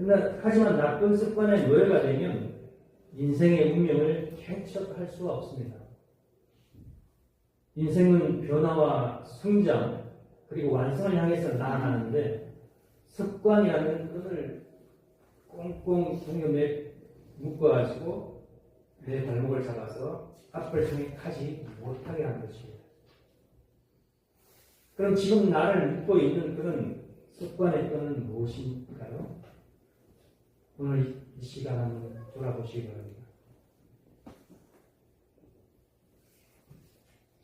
근데 하지만 나쁜 습관의 노예가 되면 인생의 운명을 개척할 수가 없습니다. 인생은 변화와 성장 그리고 완성을 향해서 나아가는데 습관이라는 끈을 꽁꽁 동염에 묶어가지고 내 발목을 잡아서 앞을 향해 가지 못하게 하는 것입니다. 그럼 지금 나를 묶고 있는 그런 습관의 끈은 무엇일까요? 오늘 이 시간 한번 돌아보시기 바랍니다.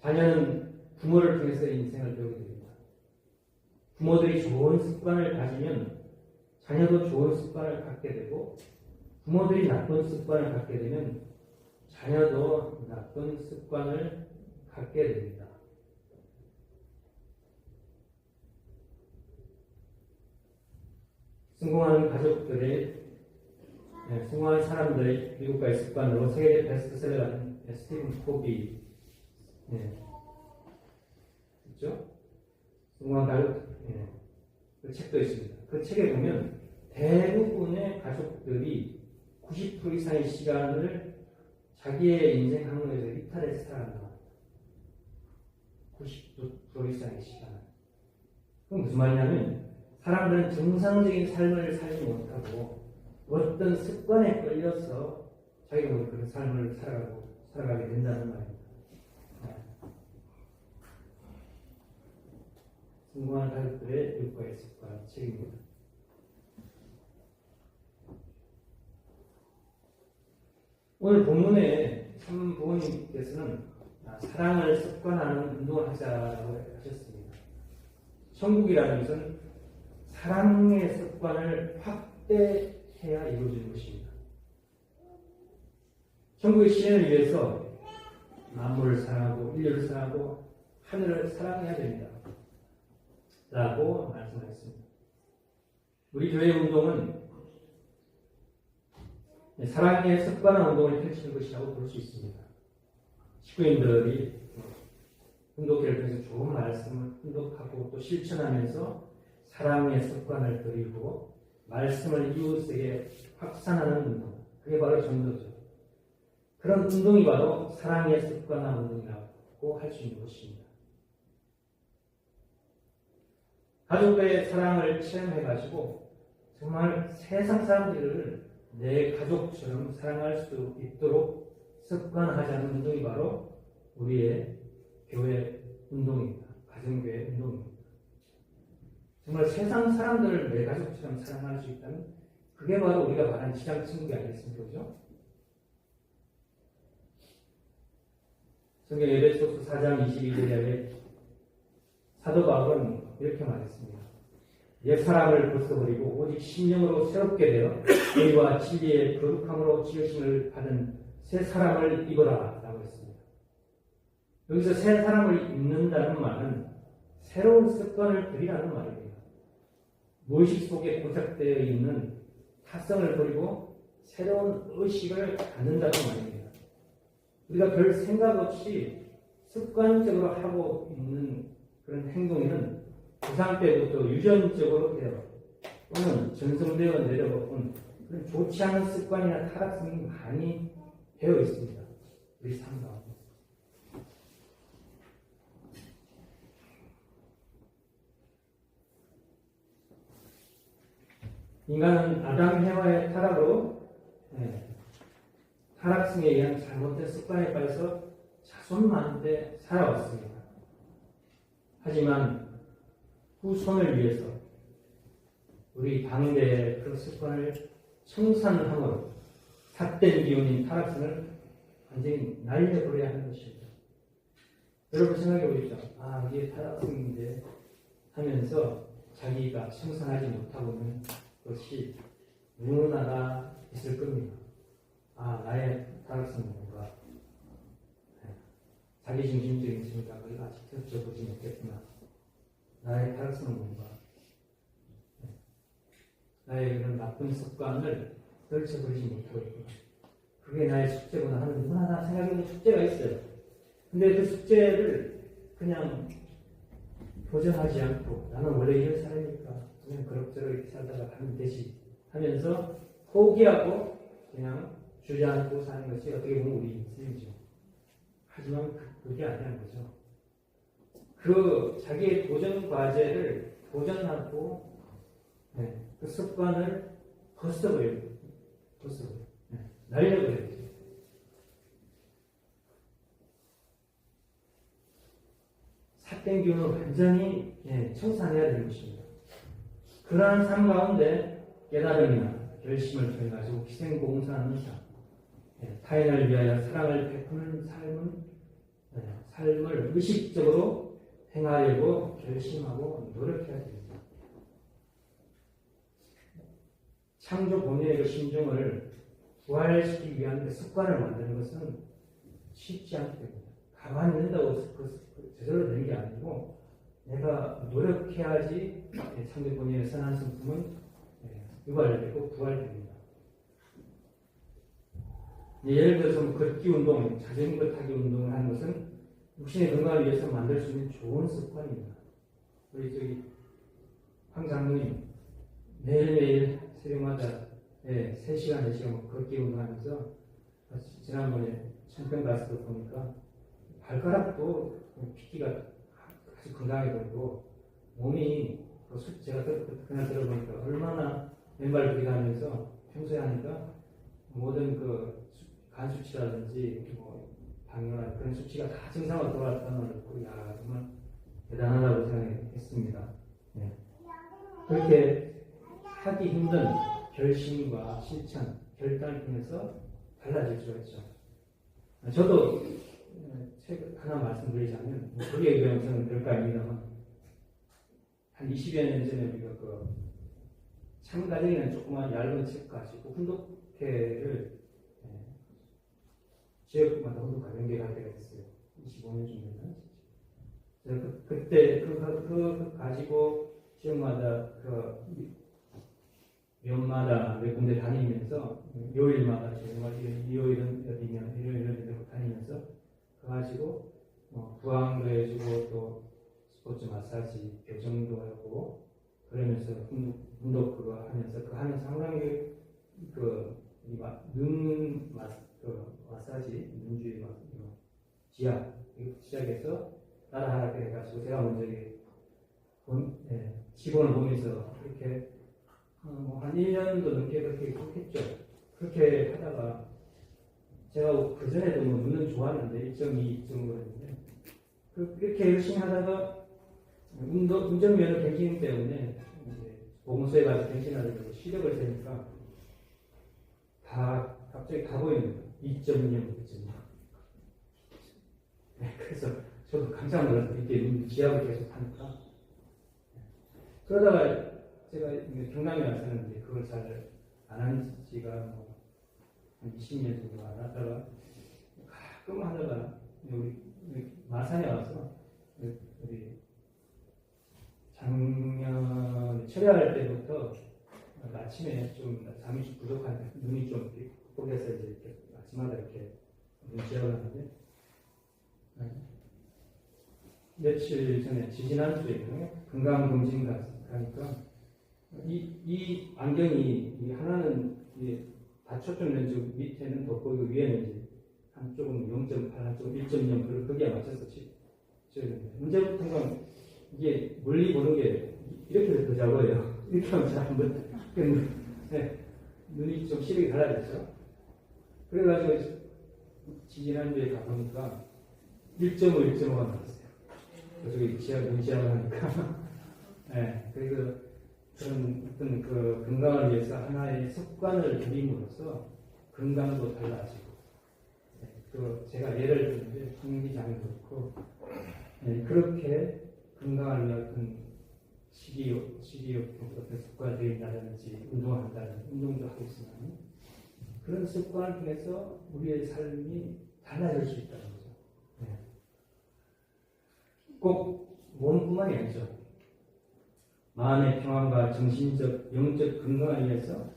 자녀는 부모를 통해서 인생을 배우게 됩니다. 부모들이 좋은 습관을 가지면 자녀도 좋은 습관을 갖게 되고 부모들이 나쁜 습관을 갖게 되면 자녀도 나쁜 습관을 갖게 됩니다. 성공하는 가족들의 네, 성공한 사람들의 미국과의 습관으로 세계 베스트셀러가 된 스티븐 코비 네. 있죠? 성공한 가족 네. 그 책도 있습니다. 그 책에 보면 대부분의 가족들이 90% 이상의 시간을 자기의 인생 항로에서 이탈해서 살아간다. 90% 이상의 시간. 그건 무슨 말이냐면 사람들은 정상적인 삶을 살지 못하고 어떤 습관에 끌려서 자기가 뭐 그런 삶을 살아가고 살아가게 된다는 말입니다. 성공한 가족들의 육과의 습관 책입니다. 오늘 본문에 참 부모님께서는 사랑을 습관하는 운동을 하자라고 하셨습니다. 천국이라는 것은 사랑의 습관을 확대 해야 이루어지는 것입니다. 천국의 실현을 위해서 만물을 사랑하고 인류를 사랑하고 하늘을 사랑해야 됩니다. 라고 말씀하셨습니다. 우리 교회 운동은 사랑의 습관한 운동을 펼치는 것이라고 볼 수 있습니다. 식구인들이 훈독회를 통해서 좋은 말씀을 훈독하고 또 실천하면서 사랑의 습관을 들이고 말씀을 이웃에게 확산하는 운동. 그게 바로 전도죠. 그런 운동이 바로 사랑의 습관한 운동이라고 할 수 있는 것입니다. 가족의 사랑을 체험해가지고 정말 세상 사람들을 내 가족처럼 사랑할 수 있도록 습관하자는 운동이 바로 우리의 교회 운동입니다. 가정교회 운동입니다. 정말 세상 사람들을 내 가족처럼 사랑할 수 있다면 그게 바로 우리가 말하는 지상천국이 아니겠습니까? 그죠? 성경 에베소서 4장 22절에 사도 바울은 이렇게 말했습니다. 옛 사람을 벗어버리고 오직 신령으로 새롭게 되어 의와 진리의 거룩함으로 지으심을 받은 새 사람을 입어라 라고 했습니다. 여기서 새 사람을 입는다는 말은 새로운 습관을 들이라는 말입니다. 무의식 속에 고착되어 있는 타성을 버리고 새로운 의식을 갖는다는 말입니다. 우리가 별 생각 없이 습관적으로 하고 있는 그런 행동에는 부상 때부터 유전적으로 되어 또는 전성되어 내려온 그런 좋지 않은 습관이나 타락성이 많이 되어 있습니다. 우리 삶가운데. 인간은 아담 해와의 타락으로 네, 타락성에 의한 잘못된 습관에 빠져서 자손만대 살아왔습니다. 하지만 후손을 위해서 우리 당대의 그 습관을 청산함으로 삿된 기운인 타락성을 완전히 날려버려야 하는 것입니다. 여러분 생각해 보십시오. 아, 이게 타락성인데 하면서 자기가 청산하지 못하고 있는 것이 누구나가 있을 겁니다. 아, 나의 타락성은 뭔가 네. 자기 중심적인 생각을 아직 펼쳐보지 못했구나. 나의 타락성은 뭔가 네. 나의 그런 나쁜 습관을 떨쳐버리지 못하고 있구나. 그게 나의 숙제구나 하는 다 생각해보는 숙제가 있어요. 근데 그 숙제를 그냥 도전하지 않고 나는 원래 이런 사람이니까 그냥 그럭저럭 이렇게 살다가 가면 되지 하면서 포기하고 그냥 주저앉고 사는 것이 어떻게 보면 우리 인생이죠. 하지만 그- 그게 아니라는 거죠. 그 자기의 도전 과제를 도전하고 네, 그 습관을 벗어버려요. 벗어버려요. 네, 날려버려요. 삿된 기운을 완전히 예, 청산해야 되는 것입니다. 그러한 삶 가운데 깨달음이나 결심을 통해 가지고 희생 봉사하는 삶, 예, 타인을 위하여 사랑을 베푸는 삶은 예, 삶을 의식적으로 행하려고 결심하고 노력해야 됩니다. 창조 본인의 그 심정을 부활시키기 위한 그 습관을 만드는 것은 쉽지 않기 때문에 가만히 있는다고 그- 그 저절로 되는 게 아니고 내가 노력해야지 본인의 선한 성품은 예, 유발되고 부활됩니다. 예, 예를 들어서 뭐 걷기 운동, 자전거 타기 운동을 하는 것은 육신의 건강을 위해서 만들 수 있는 좋은 습관입니다. 우리 저기 황 장로님 매일매일 새벽마다 예, 3시간, 4시간 뭐 걷기 운동하면서 지난번에 천평 때 보니까 발가락도 핏기가 아주 건강해 보이고 몸이 제가 그- 그날 들어보니까 얼마나 왼발 걷기를 하면서 평소에 하니까 모든 그 수- 간 수치라든지 뭐 당뇨나 그런 수치가 다 정상으로 돌아왔다는 걸 듣고 야 정말 대단하다고 생각했습니다. 네. 그렇게 하기 힘든 결심과 실천, 결단을 통해서 달라질 수가 있죠. 저도 어, 책 하나 말씀드리자면 뭐 그게 영상은 별거 아닙니다만 한 20여 년 전에 우리가 그 참가정이라는 조그만 얇은 책 가지고 훈독회를 예, 지역마다 훈독회 연결할 때가 있어요. 25년 정도 됐나? 제가 그, 그때 그, 그, 그 가지고 지역마다 그 면마다 몇 군데 다니면서 요일마다 정말 이 요일은 어디냐 일요일은 어디로 다니면서 가가지고 뭐 부항도 해주고 또 스포츠 마사지 교정도 하고 그러면서 운동 그거 하면서 그 하는 상당히 그눈 그 마사지 눈주위 마 지압 이거 시작해서 따라하라 그래가지고 제가 먼저 본, 예, 기본을 보면서 이렇게 어, 뭐한 1년도 넘게 그렇게 했죠. 그렇게 하다가 제가 그 전에도 뭐 눈은 좋았는데 1.2, 2.5였는데 그, 그렇게 열심히 하다가 운전면허 갱신 때문에 이제 보건소에 가서 갱신하려고 시력을 재니까 다 갑자기 다 보이는 거예요. 2.2년, 2.2. 네, 그래서 저도 깜짝 놀라서 이렇게 눈 지압을 계속 하니까 그러다가 제가 경남에 왔었는데 그걸 잘 안 한 지가 뭐 한 20년 정도 안 하다가 가끔 하다가 우리, 마산에 와서 우리 작년 철야할 때부터 아침에 좀 잠이 좀 부족한 눈이 좀 뻑뻑해서 이제 이렇게 아침마다 이렇게 눈 지압을 하는데 네. 며칠 전에 지지난 주에 건강검진 가니까 이, 이 안경이 이 하나는 이 다초점 렌즈 밑에는 돋보이고 위에는 한쪽은 0.8, 한쪽은 1.0 그걸 거기에 맞춰서 치- 찍어야 됩니다. 문제부터는 이게 멀리 보는 게 이렇게 더 작아요. 이렇게 하면 잘안 보여요. 네, 눈이 좀 시력이 달라졌죠. 그래가지고 지지난주에 가보니까 1.5, 1.5가 나왔어요. 그쪽에 지하, 눈지압을 하니까. 네, 그래서 그런 어떤 그 건강을 위해서 하나의 습관을 들임으로써 건강도 달라지고 네, 또 제가 예를 들는데 성기장도 그렇고 네, 그렇게 건강을 위한 식이욕, 식이욕 어떤 습관을 들인다든지 운동을 한다든지 운동도 하고 있으면 그런 습관을 통해서 우리의 삶이 달라질 수 있다는 거죠. 네. 꼭 몸뿐만이 아니죠. 마음의 평안과 정신적, 영적 건강을 위해서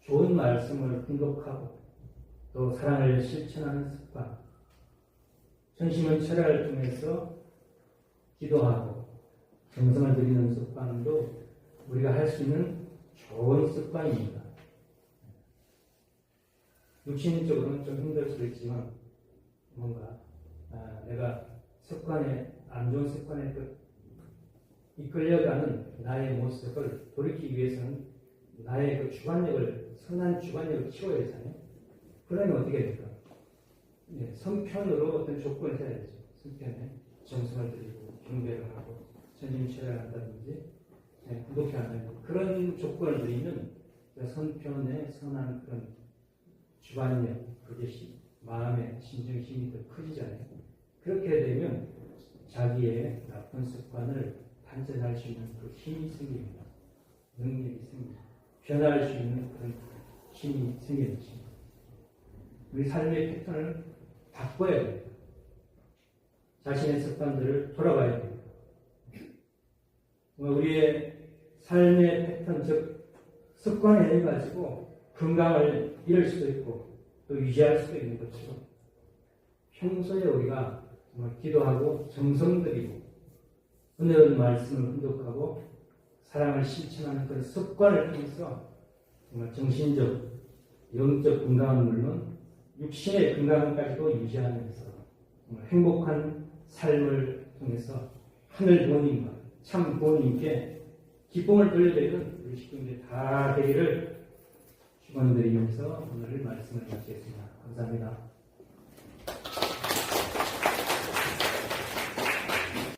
좋은 말씀을 분독하고 또 사랑을 실천하는 습관, 전심은 철야를 통해서 기도하고 정성을 드리는 습관도 우리가 할 수 있는 좋은 습관입니다. 육신적으로는 좀 힘들 수도 있지만 뭔가 아, 내가 습관에 안 좋은 습관에 그 이끌려가는 나의 모습을 돌이키기 위해서는 나의 그 주관력을 선한 주관력을 키워야 되잖아요. 그러면 어떻게 될까? 네, 성편으로 어떤 조건을 해야 되죠. 성편에 정성을 들이고 경배를 하고 전임체를 한다든지 네, 구독해 한다든지 그런 조건을 그 선편의 선한 그런 주관력 그것이 마음의 심정의 힘이 더 커지잖아요. 그렇게 되면 자기의 나쁜 습관을 단전할 수 있는 그 힘이 생깁니다. 능력이 생깁니다. 변화할 수 있는 그런 힘이 생기는 것입니다. 우리 삶의 패턴을 바꿔야 됩니다. 자신의 습관들을 돌아봐야 됩니다. 우리의 삶의 패턴, 즉, 습관에 의해 가지고 건강을 잃을 수도 있고 또 유지할 수도 있는 것처럼 평소에 우리가 정말 기도하고 정성 들이고 은혜로운 말씀을 훈독하고 사랑을 실천하는 그런 습관을 통해서 정말 정신적, 영적 건강은 물론 육신의 건강까지도 유지하면서 행복한 삶을 통해서 하늘 부모님과 참 부모님께 기쁨을 돌려드리는 우리 식구들 다 되기를 축원드리면서 오늘 말씀을 마치겠습니다. 감사합니다.